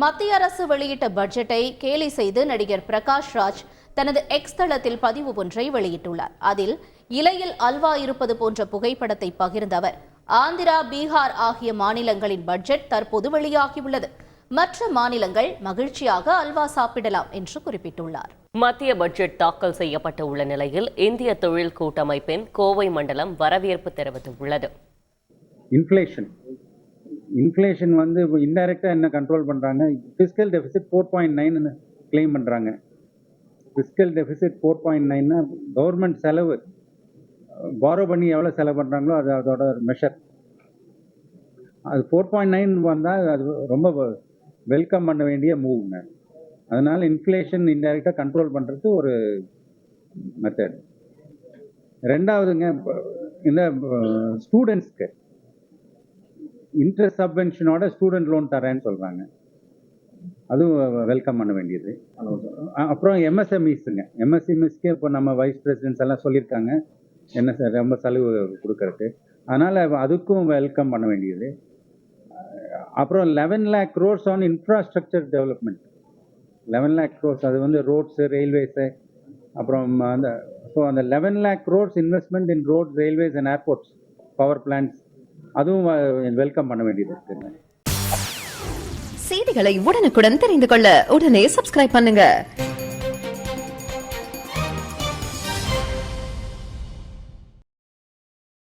மத்திய அரசு வெளியிட்ட பட்ஜெட்டை கேலி செய்து நடிகர் பிரகாஷ் ராஜ் தனது எக்ஸ் தளத்தில் பதிவு ஒன்றை வெளியிட்டுள்ளார். அதில் இலையில் அல்வா இருப்பது போன்ற புகைப்படத்தை பகிர்ந்த அவர் ஆந்திரா பீகார் ஆகிய மாநிலங்களின் பட்ஜெட் தற்போது வெளியாகியுள்ளது. மற்ற மாநிலங்கள் மகிழ்ச்சியாக அல்வா சாப்பிடலாம் என்று குறிப்பிட்டுள்ளார். மத்திய பட்ஜெட் தாக்கல் செய்யப்பட்டு உள்ள நிலையில் இந்திய தொழில் கூட்டமைப்பின் கோவை மண்டலம் வரவேற்பு தெரிவித்துள்ளது. இன்ஃப்ளேஷன் இன்ஃப்ளேஷன் வந்து இன்டைரக்டாக என்ன கண்ட்ரோல் பண்ணுறாங்க fiscal deficit four point nine claim பண்ணுறாங்க ஃபிஸ்கல் டெபிசிட் ஃபோர் பாயிண்ட் நைன்னா கவர்மெண்ட் செலவு பாரோ பண்ணி எவ்வளோ செலவு பண்ணுறாங்களோ அது அதோட மெஷர் அது ஃபோர் பாயிண்ட் நைன் வந்தால் அது ரொம்ப வெல்கம் பண்ண வேண்டிய மூவ்ங்க அதனால் இன்ஃப்ளேஷன் இன்டைரக்டாக கண்ட்ரோல் பண்ணுறதுக்கு ஒரு மெத்தட் ரெண்டாவதுங்க இந்த ஸ்டூடெண்ட்ஸ்க்கு இன்ட்ரெஸ்ட் சப்வென்ஷனோட ஸ்டூடெண்ட் லோன் தரேன்னு சொல்கிறாங்க அதுவும் வெல்கம் பண்ண வேண்டியது. அப்புறம் எம்எஸ்எம்இஸுங்க எம்எஸ்எம்இஸ்க்கே இப்போ நம்ம வைஸ் பிரசிடென்ட்ஸ் எல்லாம் சொல்லியிருக்காங்க. என்ன சார் ரொம்ப சலுகை கொடுக்கறதுக்கு. அதனால் அதுக்கும் வெல்கம் பண்ண வேண்டியது. அப்புறம் eleven lakh crores on infrastructure development eleven lakh crores அது வந்து ரோட்ஸு ரயில்வேஸு அப்புறம் அந்த ஸோ அந்த eleven lakh crores investment in road railways and airports power plants அதுவும் வெல்கம் பண்ண வேண்டியது இருக்குங்க செய்திகளை உடனுக்குடன் தெரிந்து கொள்ள உடனே சப்ஸ்கிரைப் பண்ணுங்க.